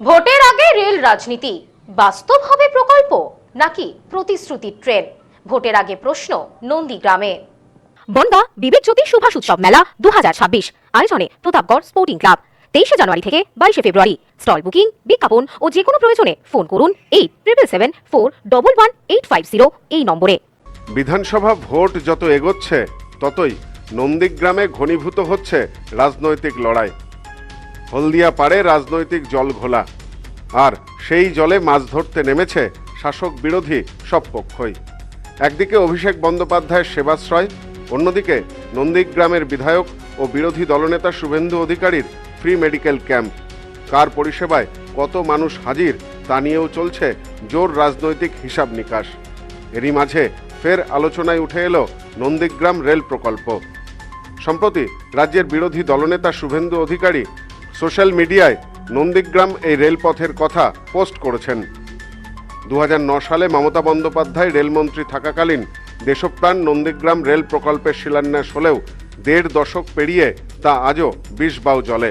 ভোটের আগে রেল রাজনীতি। বাস্তব হবে প্রকল্প নাকি প্রতিশ্রুতি ট্রেন? ভোটের আগে প্রশ্ন নন্দীগ্রামে। বনগা বিবেক জ্যোতি সুভাষ উৎসব মেলা দু হাজার ছাব্বিশ। আয়োজনে প্রতাপগড় স্পোর্টিং ক্লাব। তেইশে জানুয়ারি থেকে বাইশে ফেব্রুয়ারি। স্টল বুকিং বিজ্ঞাপন ও যে কোনো প্রয়োজনে ফোন করুন eight triple seven four double one eight five zero এই নম্বরে। বিধানসভা ভোট যত এগোচ্ছে ততই নন্দীগ্রামে ঘনীভূত হচ্ছে রাজনৈতিক লড়াই। হলদিয়া পারে রাজনৈতিক জল ঘোলা। আর সেই জলে মাছ ধরতে নেমেছে শাসক বিরোধী সব পক্ষই। একদিকে অভিষেক বন্দ্যোপাধ্যায়ের সেবাশ্রয়, অন্যদিকে নন্দীগ্রামের বিধায়ক ও বিরোধী দলনেতা শুভেন্দু অধিকারীর ফ্রি মেডিকেল ক্যাম্প কার পরিষেবায় কত মানুষ হাজির তা নিয়েও চলছে জোর রাজনৈতিক হিসাব নিকাশ। এরই মাঝে ফের আলোচনায় উঠে এলো নন্দীগ্রাম রেল প্রকল্প। সম্প্রতি রাজ্যের বিরোধী দলনেতা শুভেন্দু অধিকারী সোশ্যাল মিডিয়ায় নন্দীগ্রাম এই রেলপথের কথা পোস্ট করেছেন। দু সালে মমতা বন্দ্যোপাধ্যায় রেলমন্ত্রী থাকাকালীন দেশপ্রাণ নন্দীগ্রাম রেল প্রকল্পের শিলান্যাস হলেও দেড় দশক পেরিয়ে তা আজও বিষ বাউ জলে।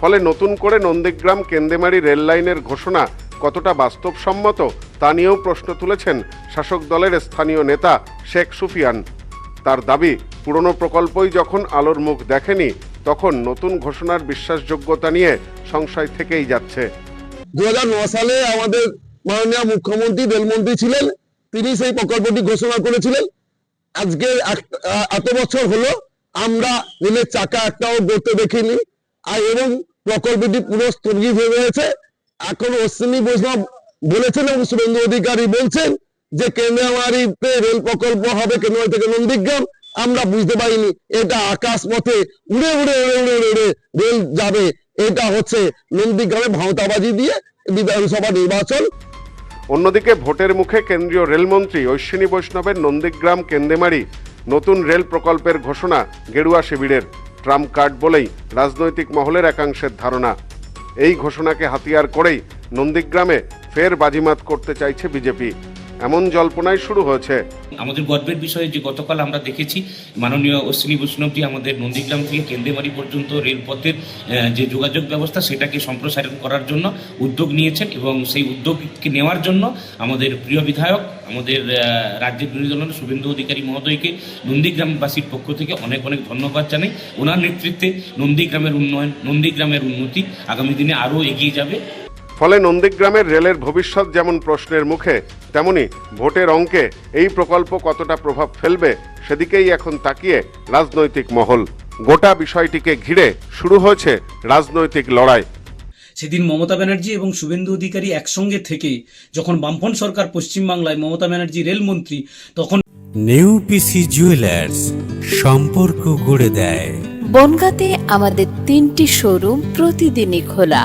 ফলে নতুন করে নন্দীগ্রাম কেন্দেমারি রেল লাইনের ঘোষণা কতটা বাস্তবসম্মত তা নিয়েও প্রশ্ন তুলেছেন শাসক দলের স্থানীয় নেতা শেখ সুফিয়ান। তার দাবি, পুরনো প্রকল্পই যখন আলোর মুখ দেখেনি তখন নতুন ঘোষণার বিশ্বাসযোগ্যতা নিয়ে সংশয় থেকেই যাচ্ছে। দুই হাজার নয় সালে আমাদের মাননীয় মুখ্যমন্ত্রী, রেলমন্ত্রী ছিলেন। তিনি সেই প্রকল্পটি ঘোষণা করেছিলেন। আজকে এত বছর হলো, আমরা রেলের চাকা একটাও গড়তে দেখিনি। আর এবং প্রকল্পটি পুরো স্থগিত হয়ে রয়েছে। এখন অশ্বিনী বৈষ্ণব বলেছেন এবং শুভেন্দু অধিকারী বলছেন যে কেন্দ্রমারিতে রেল প্রকল্প হবে কেন্দ্রমারি থেকে নন্দীগ্রাম আমরা বুঝতে পারিনি, এটা আকাশ পথে উড়ে উড়ে উড়ে উড়ে উড়ে উড়ে রেল যাবে। এটা হচ্ছে নন্দীগ্রামে ভাঁওতাবাজি দিয়ে বিধানসভা নির্বাচন। অন্যদিকে ভোটের মুখে কেন্দ্রীয় রেলমন্ত্রী অশ্বিনী বৈষ্ণবের নন্দীগ্রাম কেন্দেমারি নতুন রেল প্রকল্পের ঘোষণা গেরুয়া শিবিরের ট্রাম্প কার্ড বলেই রাজনৈতিক মহলের একাংশের ধারণা। এই ঘোষণাকে হাতিয়ার করেই নন্দীগ্রামে ফের বাজিমাত করতে চাইছে বিজেপি। এমন জল্পনাই শুরু হয়েছে। আমাদের গর্বের বিষয়ে যে গতকাল আমরা দেখেছি মাননীয় অশ্বিনী বৈষ্ণবজি আমাদের নন্দীগ্রাম থেকে কেন্দ্রমারি পর্যন্ত রেলপথের যে যোগাযোগ ব্যবস্থা সেটাকে সম্প্রসারণ করার জন্য উদ্যোগ নিয়েছেন এবং সেই উদ্যোগকে নেওয়ার জন্য আমাদের প্রিয় বিধায়ক, আমাদের রাজ্যের বিরোধী দলের শুভেন্দু অধিকারী মহোদয়কে নন্দীগ্রামবাসীর পক্ষ থেকে অনেক অনেক ধন্যবাদ জানাই। ওনার নেতৃত্বে নন্দীগ্রামের উন্নয়ন, নন্দীগ্রামের উন্নতি আগামী দিনে আরও এগিয়ে যাবে। ফলে নন্দীগ্রামের রেলের ভবিষ্যৎ যেমন প্রশ্নের মুখে তেমনি ভোটের অঙ্কে এই প্রকল্প কতটা প্রভাব ফেলবে সেদিকেই এখন তাকিয়ে রাজনৈতিক মহল। গোটা বিষয়টিকে ঘিরে শুরু হয়েছে রাজনৈতিক লড়াই। সেদিন মমতা ব্যানার্জি এবং শুভেন্দু অধিকারী একসঙ্গে থেকে যখন বামফ্রন্ট সরকার পশ্চিমবাংলায় মমতা ব্যানার্জি রেলমন্ত্রী তখন নেউপিসি জুয়েলার্স সম্পর্ক গড়ে দেয়। বনগাঁতে আমাদের তিনটি শোরুম প্রতিদিনই খোলা।